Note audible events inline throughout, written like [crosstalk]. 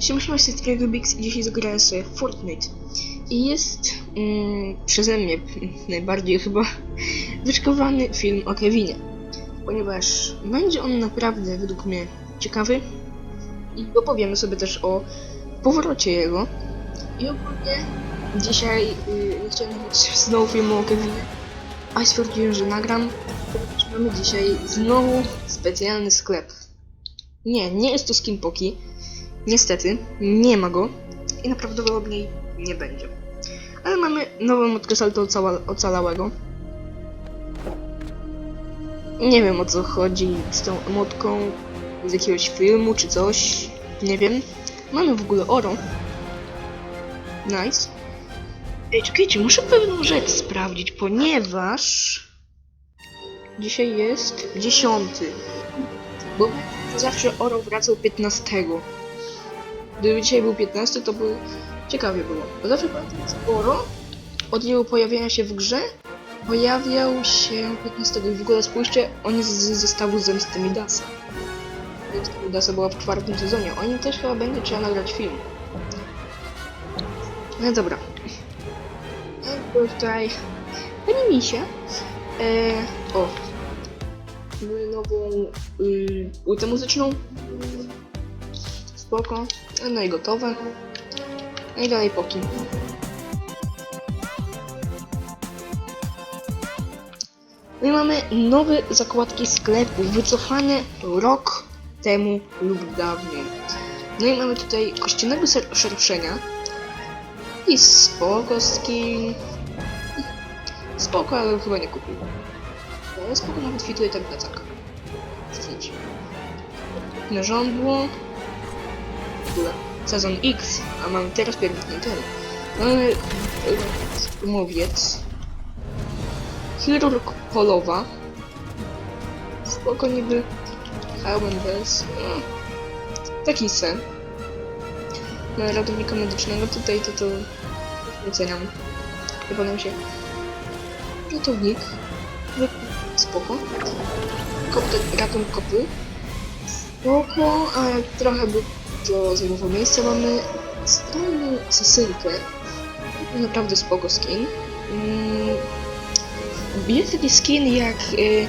Siemaszma, z tej Rubix i dzisiaj zagrałem sobie Fortnite. I jest mm, przeze mnie [laughs] najbardziej chyba [laughs] wyczekowany film o Kevinie. Ponieważ będzie on naprawdę według mnie ciekawy i opowiemy sobie też o powrocie jego. I ogólnie dzisiaj y, nie chciałem nagrać [laughs] znowu filmu o Kevinie, a stwierdziłem, że nagram, ponieważ mamy dzisiaj znowu specjalny sklep. Nie, nie jest to skin Poki. Niestety, nie ma go i najprawdopodobniej nie będzie. Ale mamy nową motkę salto ocala ocalałego. Nie wiem o co chodzi z tą emotką, z jakiegoś filmu czy coś, nie wiem. Mamy w ogóle oro. Nice. Ej, czekajcie, muszę pewną rzecz sprawdzić, ponieważ dzisiaj jest dziesiąty. Bo zawsze oro wracał 15. Gdyby dzisiaj był 15, to by ciekawie było. Bo zawsze pamiętam, że Oro od jego pojawienia się w grze pojawiał się 15 i w ogóle spójrzcie, on jest z zestawu Zemsty Midasa. Zemsta Midasa była w czwartym sezonie. O nim też chyba będzie trzeba nagrać film. No dobra. No tutaj Pani Misia. E, o. Mamy nową y, płytę muzyczną. Spoko. No i gotowe. No i dalej poki. No i mamy nowe zakładki sklepu, wycofane rok temu lub dawniej. No i mamy tutaj kościelnego ser- szerszenia. I spoko skin. Spoko, ale chyba nie kupił. Ale spoko nawet fituje ten plecak. Zdjęcie. Narządło. Ogóle sezon X, a mamy teraz pierwotny ten. Mamy mowiec. Chirurg polowa. Spoko niby. Bez. No. Taki sen. No, ratownika medycznego tutaj to to doceniam. Chyba nam się ratownik. Spoko. Kopter, ratunk kopy. Spoko, a jak trochę by to zajmowało miejsce, mamy strajną asasynkę. Naprawdę spoko skin. Mm, Jest taki skin jak y,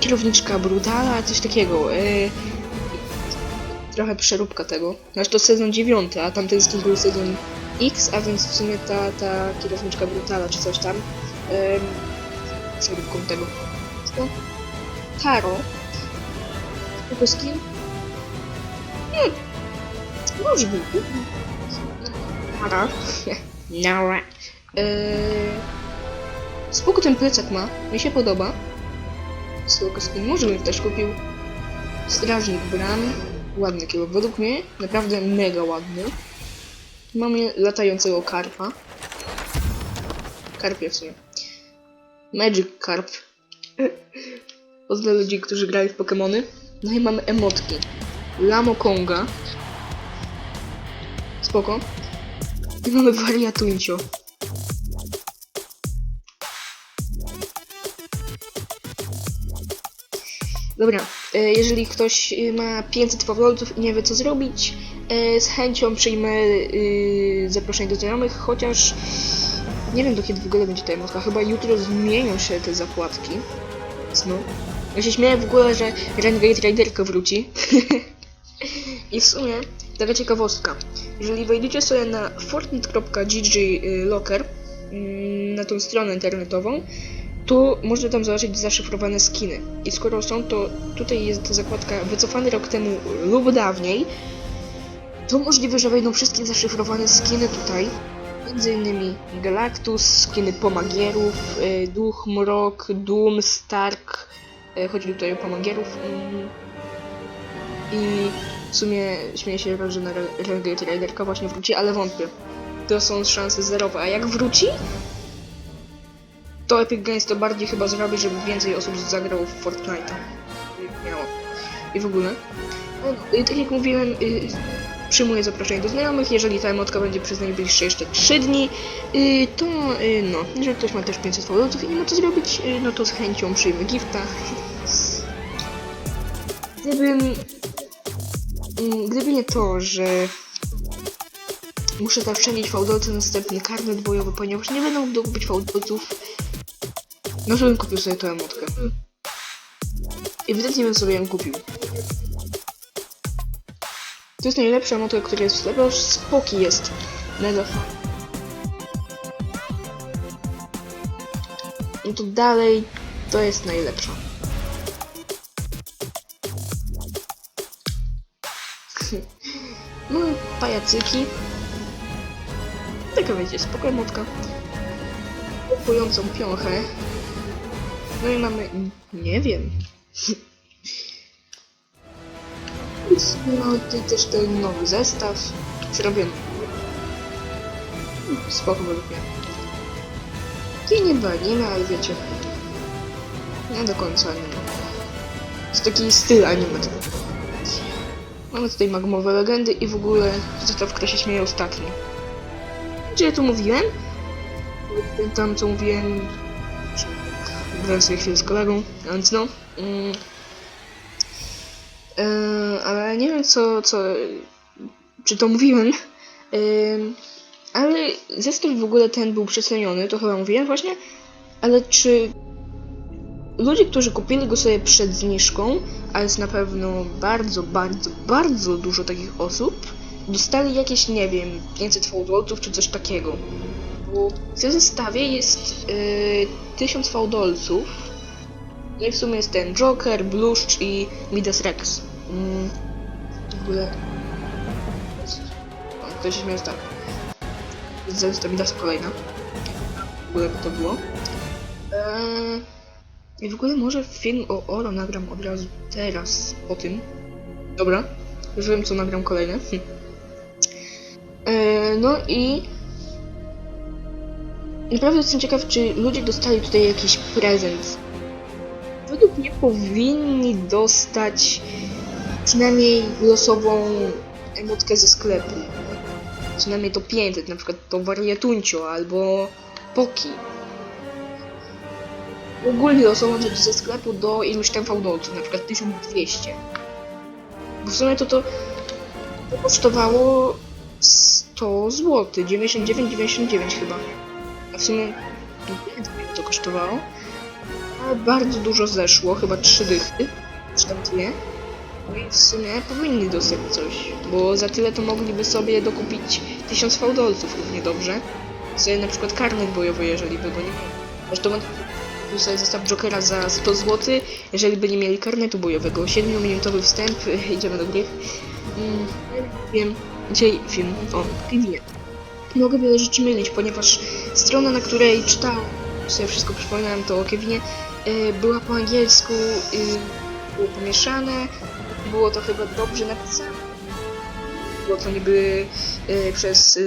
kierowniczka Brutala, coś takiego. Y, trochę przeróbka tego. Znaczy to sezon 9, a tamten skin był sezon X, a więc w sumie ta, ta kierowniczka Brutala czy coś tam. Ym, przeróbką tego. Co? Taro. Spoko skin. Może był. Nara. Nara. Eee, spoko ten plecak ma. Mi się podoba. Spoko skin. Może bym też kupił. Strażnik bram. Ładny kilo. Według mnie naprawdę mega ładny. Mamy latającego karpa. Karpia w sumie. Magic Carp. Poznam ludzi, którzy grali w Pokémony. No i mamy emotki. Lamo Konga. Spoko. I mamy wariatuncio. Dobra, e, jeżeli ktoś e, ma 500 faworytów i nie wie co zrobić, e, z chęcią przyjmę zaproszenie do znajomych, chociaż nie wiem do kiedy w ogóle będzie ta emotka. Chyba jutro zmienią się te zakładki. No. Ja się śmieję w ogóle, że Renegade Riderka wróci. [laughs] I w sumie taka ciekawostka. Jeżeli wejdziecie sobie na fortnite.gg locker mm, na tą stronę internetową, to można tam zobaczyć zaszyfrowane skiny. I skoro są, to tutaj jest zakładka wycofany rok temu lub dawniej, to możliwe, że wejdą wszystkie zaszyfrowane skiny tutaj. Między innymi Galactus, skiny Pomagierów, y, Duch, Mrok, Doom, Stark. y, Chodzi tutaj o Pomagierów. I w sumie śmieję się, że na Re- Renegade Riderka właśnie wróci, ale wątpię. To są szanse zerowe. A jak wróci, to Epic Games to bardziej chyba zrobi, żeby więcej osób zagrało w Fortnite'a. Miało. I w ogóle. No, tak jak mówiłem, y, przyjmuję zaproszenie do znajomych. Jeżeli ta emotka będzie przez najbliższe jeszcze 3 dni, y, to y, no, jeżeli ktoś ma też 500 faworytów i nie ma co zrobić, no to z chęcią przyjmę gifta. [laughs] Gdybym Gdyby nie to, że muszę zaoszczędzić fałdolce na następny karnet bojowy, ponieważ nie będę mógł dokupić fałdolców, no to bym kupił sobie tę emotkę. Ewidentnie bym sobie ją kupił. To jest najlepsza emotka, która jest w sklepie, aż spoki jest. Mega fajna. No to dalej to jest najlepsza. Mamy pajacyki. Taka wiecie, spokojna motka. Kupującą piąchę. No i mamy... nie wiem. No i też ten nowy zestaw. Zrobiony. Spoko mnie. Takie nie anime, ale wiecie. Nie do końca anime. Jest taki styl anime. Mamy tutaj magmowe legendy i w ogóle zestaw, który się śmieje ostatni. Czy ja tu mówiłem? Pamiętam co mówiłem. Byłem sobie chwilę z kolegą, więc no. Mm. Yy, ale nie wiem co, co. Czy to mówiłem. Yy, ale zestaw w ogóle ten był przeceniony, to chyba mówiłem właśnie. Ale czy ludzie, którzy kupili go sobie przed zniżką, a jest na pewno bardzo, bardzo, bardzo dużo takich osób, dostali jakieś, nie wiem, 500 fałdolców czy coś takiego. Bo w tym zestawie jest yy, 1000 fałdolców. No i w sumie jest ten Joker, Bluszcz i Midas Rex. Mm, w ogóle... O, ktoś się tak. Zestaw Midasa kolejna. W ogóle by to było. Eee... I w ogóle może film o Oro nagram od razu teraz o tym. Dobra, już wiem co nagram kolejne. Hm. E, no i naprawdę jestem ciekaw, czy ludzie dostali tutaj jakiś prezent. Według mnie powinni dostać przynajmniej losową emotkę ze sklepu. Przynajmniej to 500, na przykład to wariatuncio albo Poki ogólnie rzecz ze sklepu do iluś tam fałdolców, na przykład 1200. Bo w sumie to to, to kosztowało 100 zł, 99,99 chyba. A w sumie ile to kosztowało. Ale bardzo dużo zeszło, chyba 3 dychy, czy tam dwie. No i w sumie powinni dostać coś, bo za tyle to mogliby sobie dokupić 1000 fałdolców równie dobrze. Sobie na przykład karnet bojowy, jeżeli by go nie mieli. Zresztą kupił zestaw Jokera za 100 zł, jeżeli by nie mieli karnetu bojowego. 7-minutowy wstęp, [laughs] idziemy do gry. Mm, wiem, dzisiaj film o Kevinie. Mogę wiele rzeczy mylić, ponieważ strona, na której czytałem, sobie wszystko przypominałem, to o Kevinie, y, była po angielsku, y, było pomieszane, było to chyba dobrze napisane. Było to niby y, przez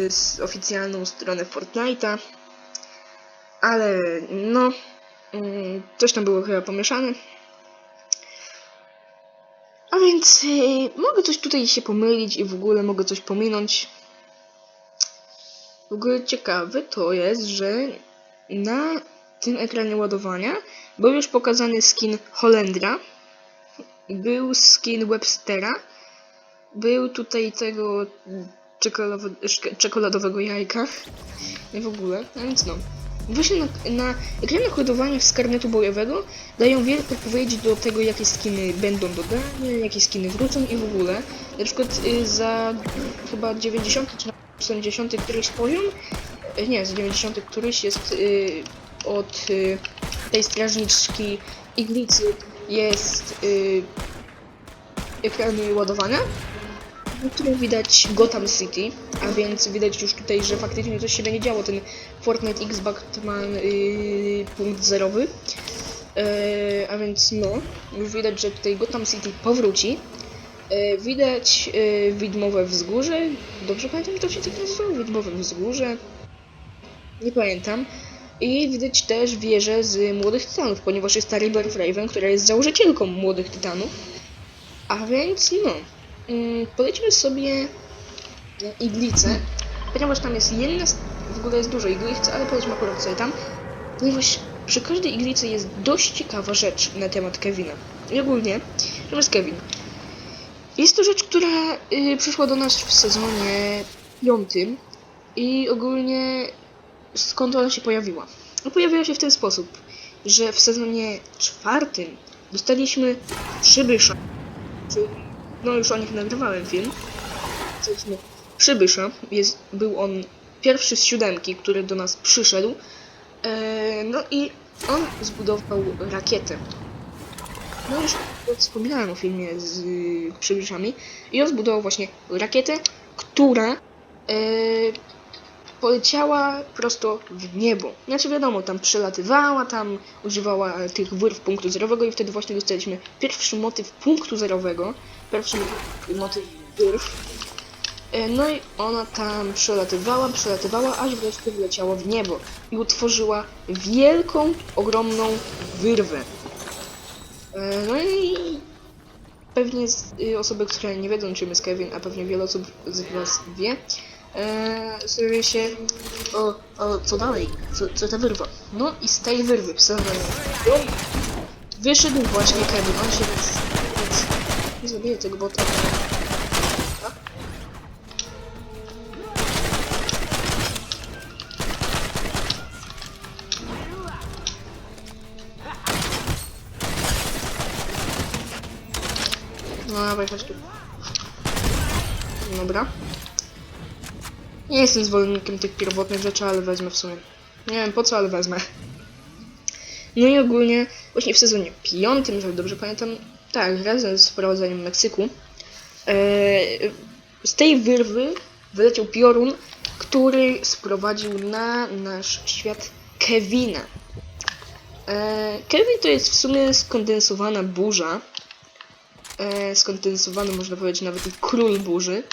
oficjalną stronę Fortnite'a, ale no, Coś tam było chyba pomieszane. A więc yy, mogę coś tutaj się pomylić i w ogóle mogę coś pominąć. W ogóle ciekawe to jest, że na tym ekranie ładowania był już pokazany skin Holendra, był skin Webstera, był tutaj tego czekoladowego jajka i w ogóle, a więc no. Właśnie na, na ekranach ładowania z karnetu bojowego dają wiele podpowiedzi do tego, jakie skiny będą dodane, jakie skiny wrócą i w ogóle. Na przykład y, za chyba 90 czy 70 któryś poziom, y, nie, za 90 któryś jest y, od y, tej strażniczki iglicy jest y, ekrany ładowania, na którym widać Gotham City, a więc widać już tutaj, że faktycznie coś się będzie działo, ten Fortnite X Batman yy, punkt zerowy. Yy, a więc no, już widać, że tutaj Gotham City powróci. Yy, widać yy, widmowe wzgórze. Dobrze pamiętam, to się tak nazywało? Widmowe wzgórze. Nie pamiętam. I widać też wieżę z Młodych Tytanów, ponieważ jest ta River Raven, która jest założycielką Młodych Tytanów. A więc no, mm, polećmy sobie na iglicę, ponieważ tam jest jedna, w ogóle jest dużo iglic, ale polećmy akurat sobie tam, ponieważ przy każdej iglicy jest dość ciekawa rzecz na temat Kevina. I ogólnie, czym jest Kevin? Jest to rzecz, która y, przyszła do nas w sezonie piątym i ogólnie skąd ona się pojawiła? No, pojawiła się w ten sposób, że w sezonie czwartym dostaliśmy przybysza, czyli no już o nich nagrywałem film. Dostaliśmy przybysza, jest, był on pierwszy z siódemki, który do nas przyszedł. E, no i on zbudował rakietę. No już wspominałem o filmie z y, przybyszami. I on zbudował właśnie rakietę, która e, poleciała prosto w niebo. Znaczy wiadomo, tam przelatywała, tam używała tych wyrw punktu zerowego i wtedy właśnie dostaliśmy pierwszy motyw punktu zerowego. Pierwszy motyw wyrw. E, No i ona tam przelatywała, przelatywała, aż wreszcie wleciała w niebo i utworzyła wielką, ogromną wyrwę. E, No i pewnie y, osoby, które nie wiedzą czym jest Kevin, a pewnie wiele osób z was wie, e, sobie się o, o co dalej, co, co ta wyrwa. No i z tej wyrwy piątym wyszedł właśnie Kevin, on się więc, więc nie zabiję tego bota. Tak? No dawaj, chodź tu. Dobra. Nie jestem zwolennikiem tych pierwotnych rzeczy, ale wezmę w sumie. Nie wiem po co, ale wezmę. No i ogólnie, właśnie w sezonie piątym, jeżeli dobrze pamiętam, tak, razem z wprowadzeniem Meksyku, e, z tej wyrwy wyleciał piorun, który sprowadził na nasz świat Kevina. E, Kevin to jest w sumie skondensowana burza, e, skondensowany, można powiedzieć, nawet i król burzy.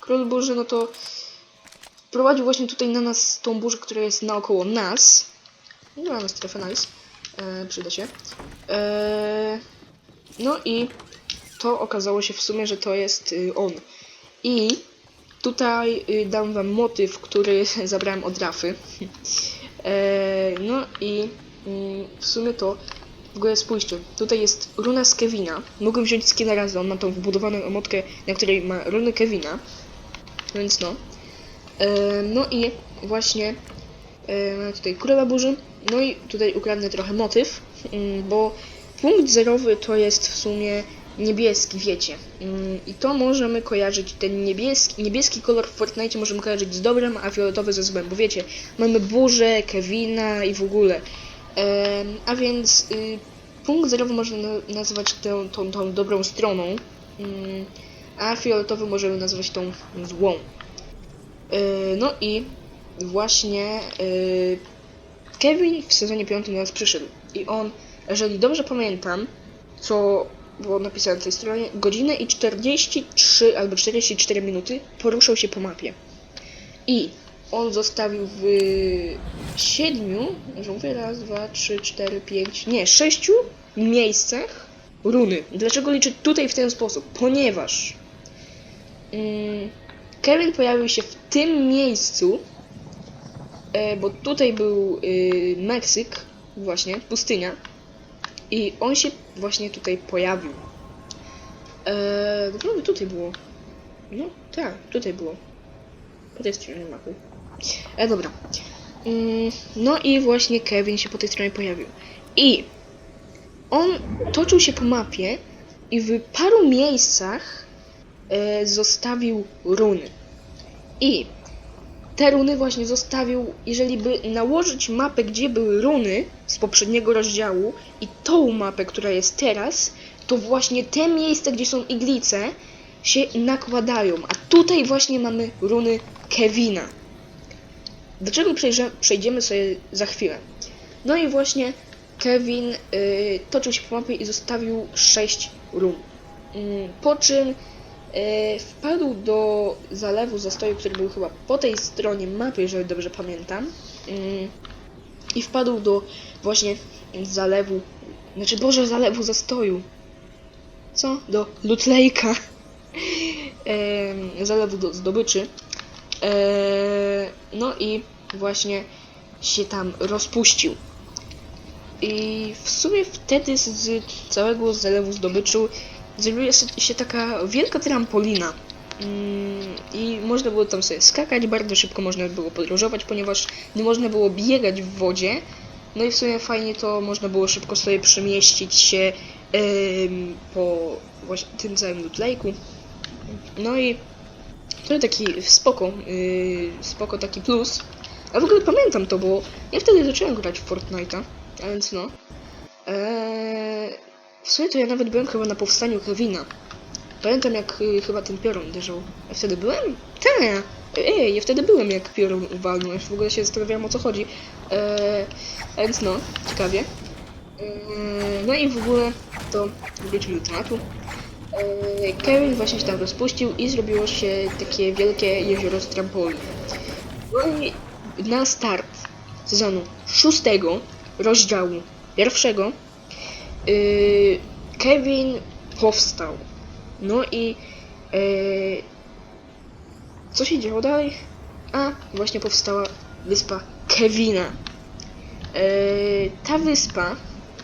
Król burzy, no to wprowadził właśnie tutaj na nas tą burzę, która jest naokoło nas. Nie mamy strefę nice. E, przyda się. E, no i to okazało się w sumie, że to jest y, on. I tutaj y, dam wam motyw, który [laughs] zabrałem od Rafy. E, no i mm, w sumie to w ogóle spójrzcie, tutaj jest runa z Kevina. Mogę wziąć skina razy, on ma tą wbudowaną emotkę, na której ma runy Kevina. Więc no. E, no i właśnie e, mamy tutaj króla burzy. No i tutaj ukradnę trochę motyw, mm, bo punkt zerowy to jest w sumie niebieski, wiecie. Mm, I to możemy kojarzyć, ten niebieski, niebieski kolor w Fortnite możemy kojarzyć z dobrem, a fioletowy ze złem, bo wiecie, mamy burzę, Kevina i w ogóle. Em, a więc y, punkt zerowy można na- nazywać tę, tą, tą dobrą stroną, mm, a fioletowy możemy nazywać tą złą. Y, no i właśnie y, Kevin w sezonie 5 do nas przyszedł i on, jeżeli dobrze pamiętam, co było napisane na tej stronie, godzinę i 43 albo 44 minuty poruszał się po mapie. I on zostawił w siedmiu, że mówię raz, dwa, trzy, cztery, pięć, nie, sześciu miejscach runy. Dlaczego liczę tutaj w ten sposób? Ponieważ mm, Kevin pojawił się w tym miejscu, e, bo tutaj był y, Meksyk, właśnie, pustynia, i on się właśnie tutaj pojawił. E, wygląda tutaj było. No, tak, tutaj było. Po tej stronie mapy. E, dobra. Mm, no i właśnie Kevin się po tej stronie pojawił. I on toczył się po mapie i w paru miejscach e, zostawił runy. I te runy właśnie zostawił, jeżeli by nałożyć mapę, gdzie były runy z poprzedniego rozdziału i tą mapę, która jest teraz, to właśnie te miejsca, gdzie są iglice, się nakładają. A tutaj właśnie mamy runy Kevina. Do czego przejdziemy sobie za chwilę. No i właśnie Kevin y, toczył się po mapie i zostawił 6 run. Mm, po czym y, wpadł do zalewu zastoju, który był chyba po tej stronie mapy, jeżeli dobrze pamiętam. Mm, I wpadł do właśnie zalewu, znaczy Boże, zalewu zastoju. Co? Do Lake'a. Em, zalewu do zdobyczy. No i właśnie się tam rozpuścił. I w sumie wtedy z całego zalewu zdobyczu zrobiła się, taka wielka trampolina. Mm, I można było tam sobie skakać, bardzo szybko można było podróżować, ponieważ nie można było biegać w wodzie. No i w sumie fajnie to można było szybko sobie przemieścić się po tym całym Lake'u. No i to taki spoko, yy, spoko taki plus. A w ogóle pamiętam to, bo ja wtedy zacząłem grać w Fortnite'a, a więc no. Eee, w sumie to ja nawet byłem chyba na powstaniu Kevina. Pamiętam jak y, chyba ten piorun uderzył. Ja wtedy byłem? Tak! Ej, ja wtedy byłem jak piorun uwalnął. Ja w ogóle się zastanawiałem o co chodzi. Eee, więc no, ciekawie. Eee, no i w ogóle to wróćmy do tematu. Eee, Kevin właśnie się tam rozpuścił i zrobiło się takie wielkie jezioro z trampolin. No i na start sezonu szóstego rozdziału pierwszego yy, Kevin powstał. No i yy, co się działo dalej? A, właśnie powstała wyspa Kevina. Yy, ta wyspa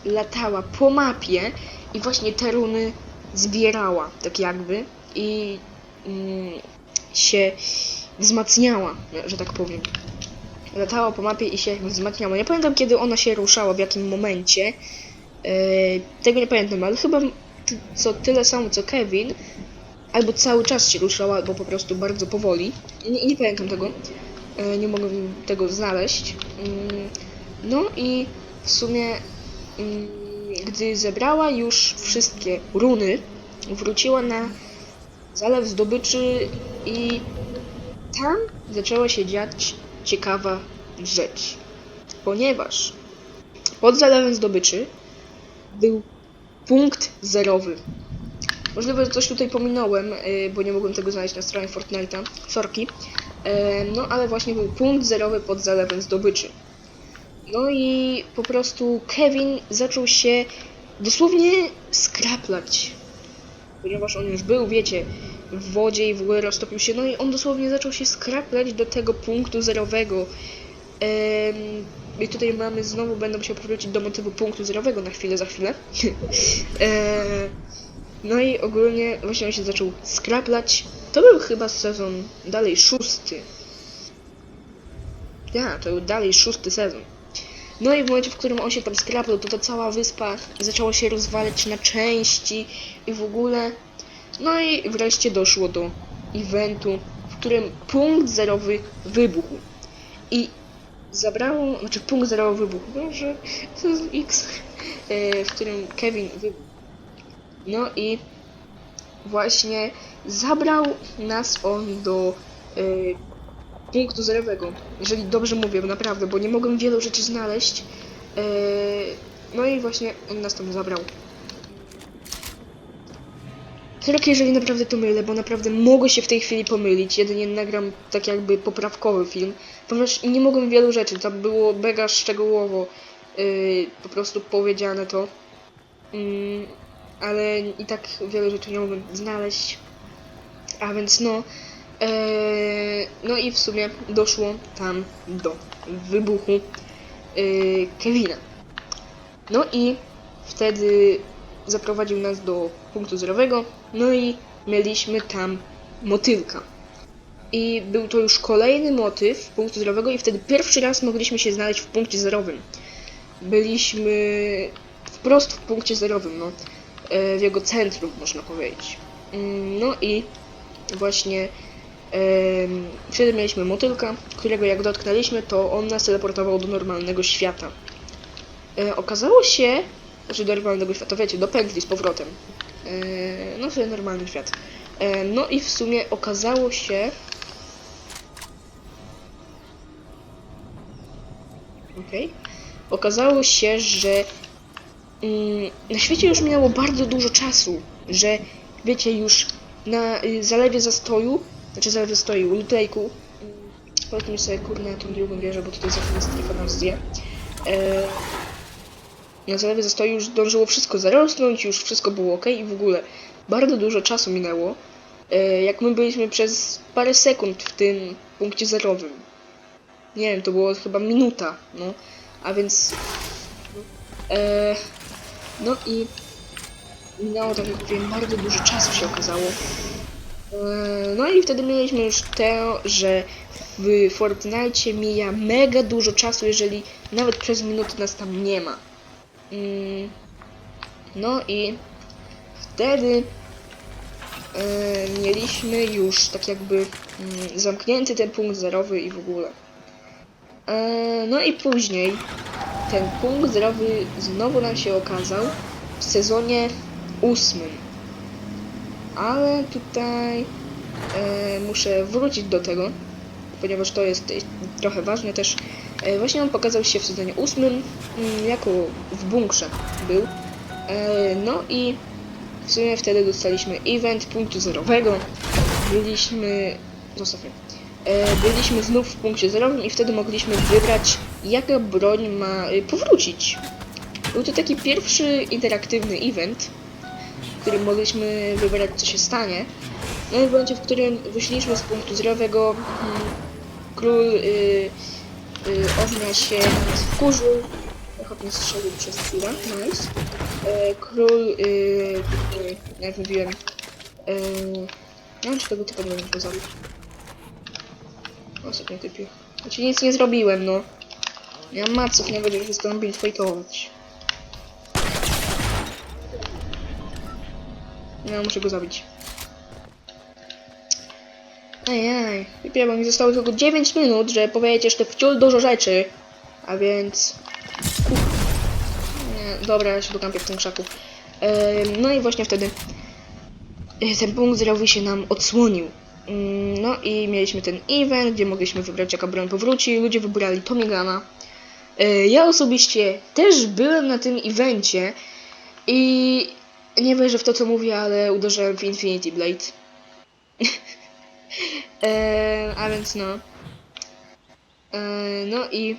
latała po mapie i właśnie te runy zbierała, tak jakby, i mm, się wzmacniała, że tak powiem. Latała po mapie i się wzmacniała. Nie pamiętam kiedy ona się ruszała, w jakim momencie. Yy, tego nie pamiętam, ale chyba co tyle samo co Kevin, albo cały czas się ruszała, albo po prostu bardzo powoli. Nie, nie pamiętam tego. Yy, nie mogłem tego znaleźć. Yy, no i w sumie, mm, gdy zebrała już wszystkie runy, wróciła na zalew zdobyczy i tam zaczęła się dziać ciekawa rzecz. Ponieważ pod zalewem zdobyczy był punkt zerowy. Możliwe, że coś tutaj pominąłem, yy, bo nie mogłem tego znaleźć na stronie Fortnite'a. Sorki. Yy, No ale właśnie był punkt zerowy pod zalewem zdobyczy. No i po prostu Kevin zaczął się dosłownie skraplać. Ponieważ on już był, wiecie, w wodzie i w ogóle roztopił się. No i on dosłownie zaczął się skraplać do tego punktu zerowego. Em, I tutaj mamy, znowu będę musiał powrócić do motywu punktu zerowego na chwilę, za chwilę. [laughs] e, no i ogólnie właśnie on się zaczął skraplać. To był chyba sezon dalej szósty. Ja, to był dalej szósty sezon. No i w momencie, w którym on się tam skraplał, to ta cała wyspa zaczęła się rozwalać na części i w ogóle. No i wreszcie doszło do eventu, w którym punkt zerowy wybuchł. I zabrało, znaczy punkt zerowy wybuchł, może to jest X, e, w którym Kevin wybuchł. No i właśnie zabrał nas on do e, punktu zerowego, jeżeli dobrze mówię, naprawdę, bo nie mogłem wielu rzeczy znaleźć. E, no i właśnie on nas tam zabrał. Sorry, jeżeli naprawdę to mylę, bo naprawdę mogę się w tej chwili pomylić. Jedynie nagram tak jakby poprawkowy film, ponieważ nie mogłem wielu rzeczy. Tam było mega szczegółowo yy, po prostu powiedziane to. Yy, ale i tak wiele rzeczy nie mogłem znaleźć. A więc no. Yy, no i w sumie doszło tam do wybuchu yy, Kevina. No i wtedy zaprowadził nas do punktu zerowego, no i mieliśmy tam motylka. I był to już kolejny motyw punktu zerowego i wtedy pierwszy raz mogliśmy się znaleźć w punkcie zerowym. Byliśmy wprost w punkcie zerowym, no, e, w jego centrum, można powiedzieć. Mm, No i właśnie wtedy mieliśmy motylka, którego jak dotknęliśmy, to on nas teleportował do normalnego świata. E, okazało się, że do normalnego świata, wiecie, do pętli z powrotem. E, no sobie normalny świat. E, no i w sumie okazało się... Okej. Okazało się, że mm, na świecie już minęło bardzo dużo czasu, że wiecie, już na y, zalewie zastoju, znaczy zalewie zastoju, Lake'u, mm, powiedzmy sobie, kurde, na tą drugą wieżę, bo tutaj za chwilę strefa nam zje. E, na zalewie zastoju już zdążyło wszystko zarosnąć, już wszystko było ok i w ogóle bardzo dużo czasu minęło. E, jak my byliśmy przez parę sekund w tym punkcie zerowym. Nie wiem, to było chyba minuta, no. A więc... E, no i minęło, tak jak mówiłem, bardzo dużo czasu się okazało. E, No i wtedy mieliśmy już to, że w Fortnite mija mega dużo czasu, jeżeli nawet przez minutę nas tam nie ma. No i wtedy e, mieliśmy już tak jakby mm, zamknięty ten punkt zerowy i w ogóle. E, No i później ten punkt zerowy znowu nam się okazał w sezonie ósmym. Ale tutaj e, muszę wrócić do tego, ponieważ to jest trochę ważne też. E, właśnie on pokazał się w sezonie ósmym, mm, jako w bunkrze był. E, no i w sumie wtedy dostaliśmy event punktu zerowego. Byliśmy. Zostaw mnie. E, byliśmy znów w punkcie zerowym i wtedy mogliśmy wybrać, jaka broń ma powrócić. Był to taki pierwszy interaktywny event, w którym mogliśmy wybrać, co się stanie. No i w momencie, w którym wyszliśmy z punktu zerowego, mm, król y, y, ognia się nas wkurzył. Ochotnie strzelił przez chwilę, nice. E, król, y, y, jak mówiłem, y, nie wiem, czy tego typu nie go zabić. Ostatnio typie. Znaczy nic nie zrobiłem, no. Mam maców, nie będziesz wystąpić fajtować. No, muszę go zabić. Ejej, wypiję, bo mi zostało tylko 9 minut, że powiedzieć jeszcze wciul dużo rzeczy. A więc... Uff. Nie, dobra, ja się dokampię w tym krzaku. No i właśnie wtedy e, ten punkt zerowy się nam odsłonił. Mm, No i mieliśmy ten event, gdzie mogliśmy wybrać jaka broń powróci. Ludzie wybrali Tomigana. E, Ja osobiście też byłem na tym evencie i nie wierzę w to co mówię, ale uderzyłem w Infinity Blade. [laughs] e, a więc no. E, no i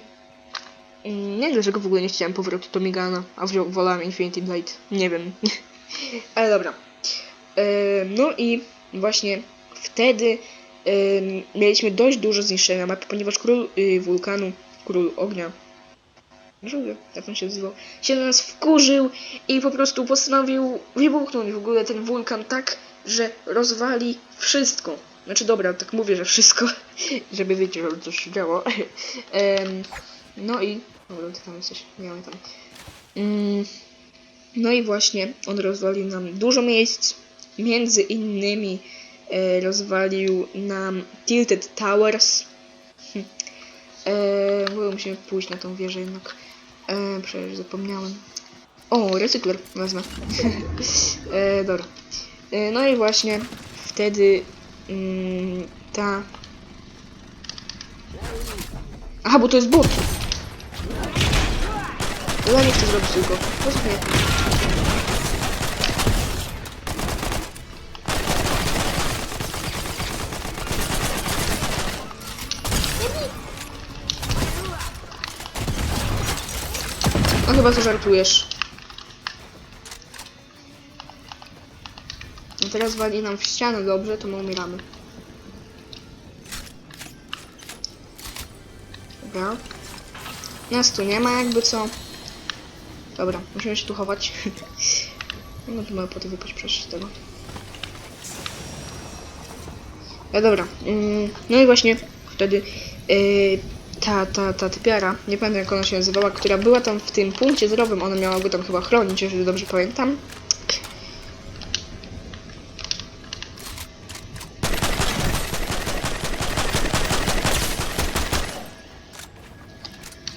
mm, nie wiem dlaczego w ogóle nie chciałem powrotu Tomigana, a wziął- wolałem Infinity Blade. Nie wiem. [laughs] ale dobra. E, no i właśnie wtedy em, mieliśmy dość dużo zniszczenia mapy, ponieważ król y, wulkanu, król ognia, żółwie, tak on się nazywał, się na nas wkurzył i po prostu postanowił wybuchnąć w ogóle ten wulkan tak, że rozwali wszystko. Znaczy dobra, tak mówię, że wszystko, [laughs] żeby wiecie, że coś się działo. [laughs] Em, no i... Dobra, ty tam jesteś, nie tam. Mm, no i właśnie on rozwalił nam dużo miejsc, między innymi e, rozwalił nam Tilted Towers. [laughs] Hm. Musimy pójść na tą wieżę jednak. E, przecież zapomniałem. O, recykler wezmę. e, dobra. E, no i właśnie wtedy mm, ta... Aha, bo to jest bot. Ja nie chcę zrobić tylko. Posłuchaj. No chyba to żartujesz. Teraz wali nam w ścianę dobrze, to my umieramy. Dobra. Nas tu nie ma jakby co. Dobra, musimy się tu chować. [laughs] no to mamy potem wypaść przecież tego. No dobra. Mm, no i właśnie wtedy yy, ta, ta, ta typiara, nie pamiętam jak ona się nazywała, która była tam w tym punkcie zerowym, ona miała go tam chyba chronić, jeżeli dobrze pamiętam.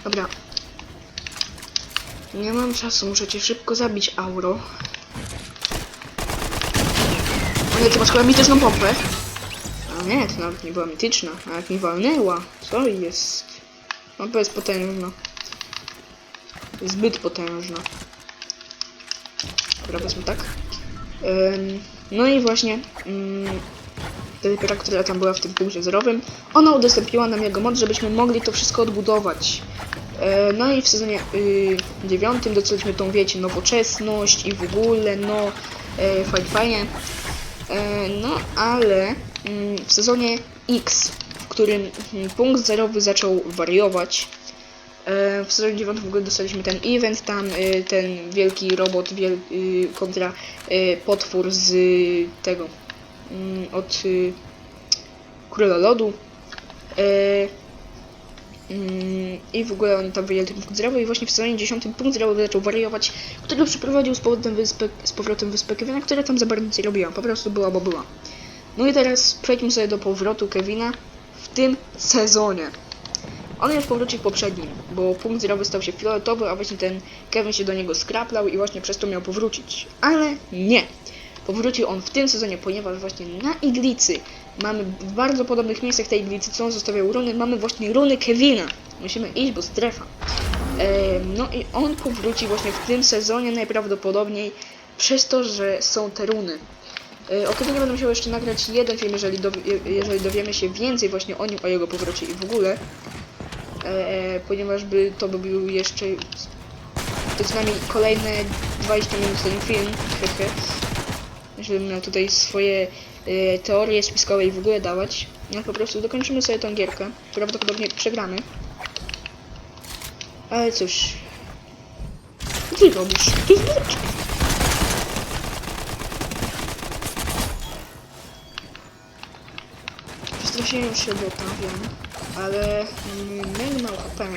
Dobra. Nie mam czasu, muszę cię szybko zabić, Auro. O nie, ty masz chyba mityczną pompę. A nie, to nawet nie była mityczna, a jak mi walnęła. Co jest? Pompa jest potężna. Zbyt potężna. Dobra, wezmę tak. Ym, no i właśnie ym, ta typiara, która tam była w tym punkcie zerowym, ona udostępniła nam jego moc, żebyśmy mogli to wszystko odbudować. E, No i w sezonie y, dziewiątym doceniśmy tą, wiecie, nowoczesność i w ogóle, no, e, fajnie, fajnie. E, No, ale mm, w sezonie X, w którym mm, punkt zerowy zaczął wariować, w sezonie 9 w ogóle dostaliśmy ten event, tam y, ten wielki robot wiel, y, kontra potwór z tego mm, od Króla Lodu. Mm, I w ogóle on tam wyjęli punkt zerowy i właśnie w sezonie 10 punkt zerowy zaczął wariować, który przyprowadził z powrotem wyspę, z powrotem wyspę Kevina, która tam za bardzo nic nie robiła, po prostu była, bo była. No i teraz przejdźmy sobie do powrotu Kevina w tym sezonie. On już powrócił w poprzednim, bo punkt zerowy stał się fioletowy, a właśnie ten Kevin się do niego skraplał i właśnie przez to miał powrócić. Ale nie! Powrócił on w tym sezonie, ponieważ właśnie na iglicy mamy w bardzo podobnych miejscach tej iglicy, co on zostawiał runy, mamy właśnie runy Kevina. Musimy iść, bo strefa. Em, no i on powróci właśnie w tym sezonie najprawdopodobniej przez to, że są te runy. E, O Kevinie będę musiał jeszcze nagrać jeden film, jeżeli, jeżeli dowiemy się więcej właśnie o nim, o jego powrocie i w ogóle. E, ponieważ by to by był jeszcze co najmniej kolejne 20 minut ten film, hehe. Żebym miał tutaj swoje e, teorie spiskowe i w ogóle dawać. No po prostu dokończymy sobie tą gierkę. Prawdopodobnie przegramy. Ale cóż. Co ty robisz? Jest bot. Przestraszyłem się bota, wiem. Ale mm, mega mało HP.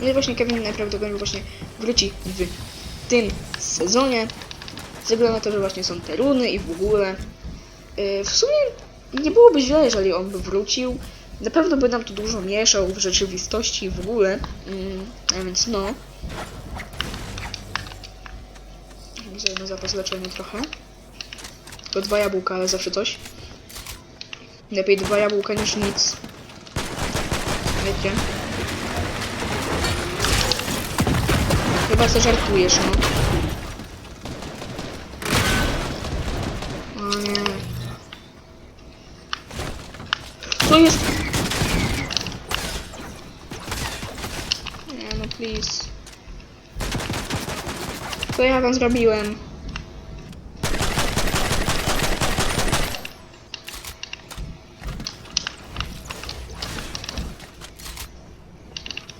No i właśnie Kevin najprawdopodobniej właśnie wróci w tym sezonie. Ze względu na to, że właśnie są te runy i w ogóle. Yy, w sumie nie byłoby źle, jeżeli on by wrócił. Na pewno by nam to dużo mieszał w rzeczywistości w ogóle. Ym, a więc no. Na zapas leczenia trochę. Tylko dwa jabłka, ale zawsze coś. Lepiej dwa jabłka niż nic. Wiecie? Chyba co żartujesz, no. Co jest? Nie no, please. Co ja wam zrobiłem?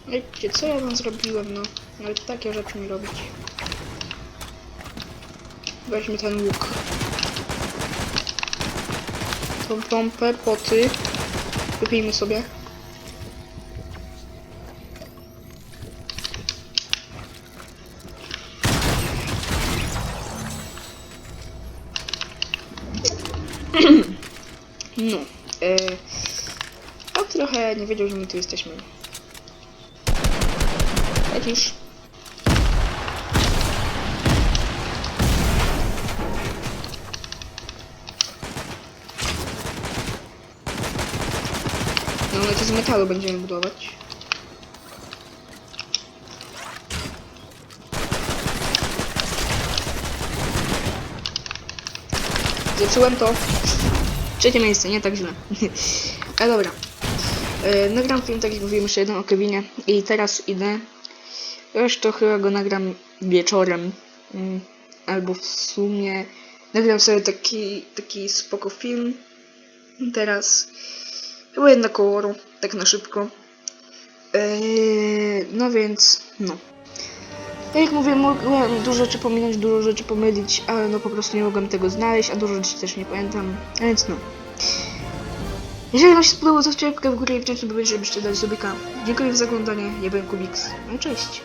Wiecie, co ja wam zrobiłem, no? Nawet takie rzeczy mi robić. Weźmy ten łuk. Tą pompę, poty. Wypijmy sobie. [clears throat] No. Tak trochę nie wiedział, że my tu jesteśmy. Lecisz. No, ale to z metalu będziemy budować. Zepsułem to. Trzecie miejsce, nie tak źle. [laughs] Ale dobra. E, nagram film, tak jak mówiłem, jeszcze jeden o Kevinie. I teraz idę. Zresztą chyba go nagram wieczorem. Mm, albo w sumie nagram sobie taki, taki spoko film. Teraz. Chyba jedna koloru, tak na szybko. Eee, no więc, no. Tak jak mówię, mogłem dużo rzeczy pominąć, dużo rzeczy pomylić, ale no po prostu nie mogłem tego znaleźć, a dużo rzeczy też nie pamiętam, a więc no. Jeżeli wam się spodobało, to łapkę w górę i wciąż nie żebyście dali sobie kanał. Dziękuję za oglądanie, ja byłem Kubiks. No cześć.